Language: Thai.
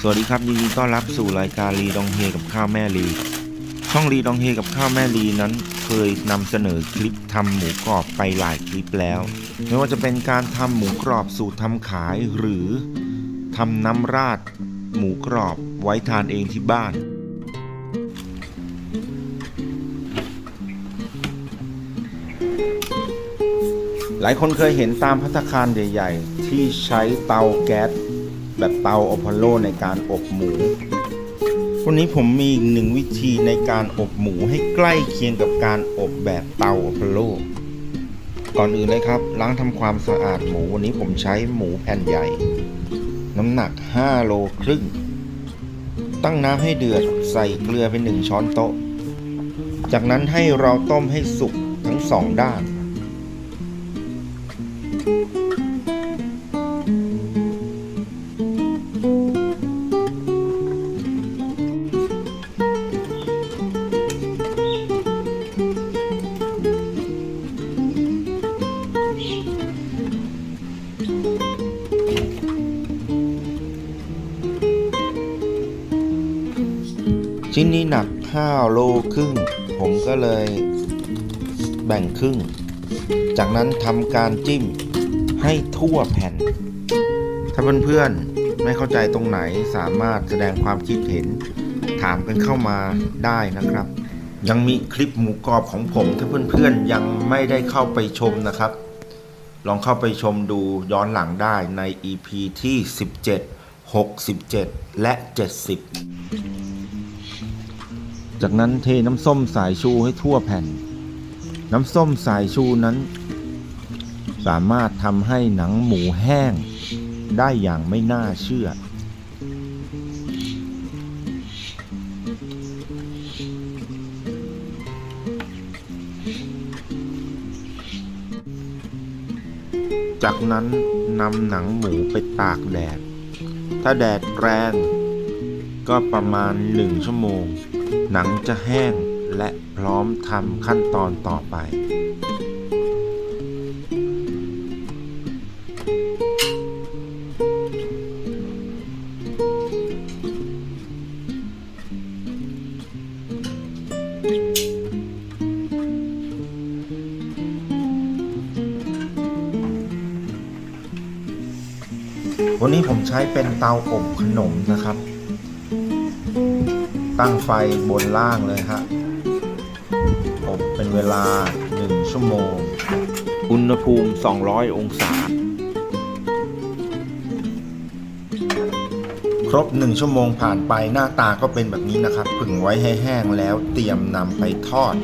สวัสดีครับยินดีต้อนรับสู่รายการรีดองเฮกับข้าวแม่ลีช่องรีดองเฮกับข้าวแม่ลีนั้นเคยนำเสนอคลิปทำหมูกรอบไปหลายคลิปแล้ว ไม่ว่าจะเป็นการทำหมูกรอบสูตรทำขายหรือทำน้ำราด หมูกรอบไว้ทานเองที่บ้าน หลายคนเคยเห็นตามพัตคารใหญ่ ๆ ที่ใช้เตาแก๊ส แบบเตาอพอลโลในการอบหมู วันนี้ผมมีอีกหนึ่งวิธีในการอบหมูให้ใกล้เคียงกับการอบแบบเตาอพอลโล ก่อนอื่นเลยครับ ล้างทำความสะอาดหมูวันนี้ผมใช้หมูแผ่นใหญ่ น้ำหนัก 5 โลครึ่ง ตั้งน้ำให้เดือดใส่เกลือเป็นหนึ่งช้อนโต๊ะ จากนั้นให้เราต้มให้สุกทั้งสองด้าน ชิ้นนี้หนัก5โลครึ่ง ผมก็เลยแบ่งครึ่ง จากนั้นทำการจิ้มให้ทั่วแผ่น ถ้าเพื่อนๆไม่เข้าใจตรงไหนสามารถแสดงความคิดเห็น ถามกันเข้ามาได้นะครับ ยังมีคลิปหมูกรอบของผมถ้าเพื่อนๆยังไม่ได้เข้าไปชมนะครับ ลองเข้าไปชมดูย้อนหลังได้ใน EP ที่ 17 67 และ 70 จากนั้นเทน้ำส้มสายชูให้ทั่วแผ่น น้ำส้มสายชูนั้น สามารถทำให้หนังหมูแห้ง ได้อย่างไม่น่าเชื่อ จากนั้นนำหนังหมูไปตากแดด ถ้าแดดแรง ก็ประมาณหนึ่งชั่วโมง หนังจะแห้งและพร้อมทำขั้นตอนต่อไปวันนี้ผมใช้เป็นเตาอบขนมนะครับ ตั้งไฟบนล่างเลยฮะอบเป็นเวลา 1 ชั่วโมง อุณหภูมิ 200 องศา ครบ 1 ชั่วโมงผ่านไปหน้าตาก็เป็นแบบนี้นะครับผึ่งไว้ให้แห้งแล้วเตรียมนำไปทอด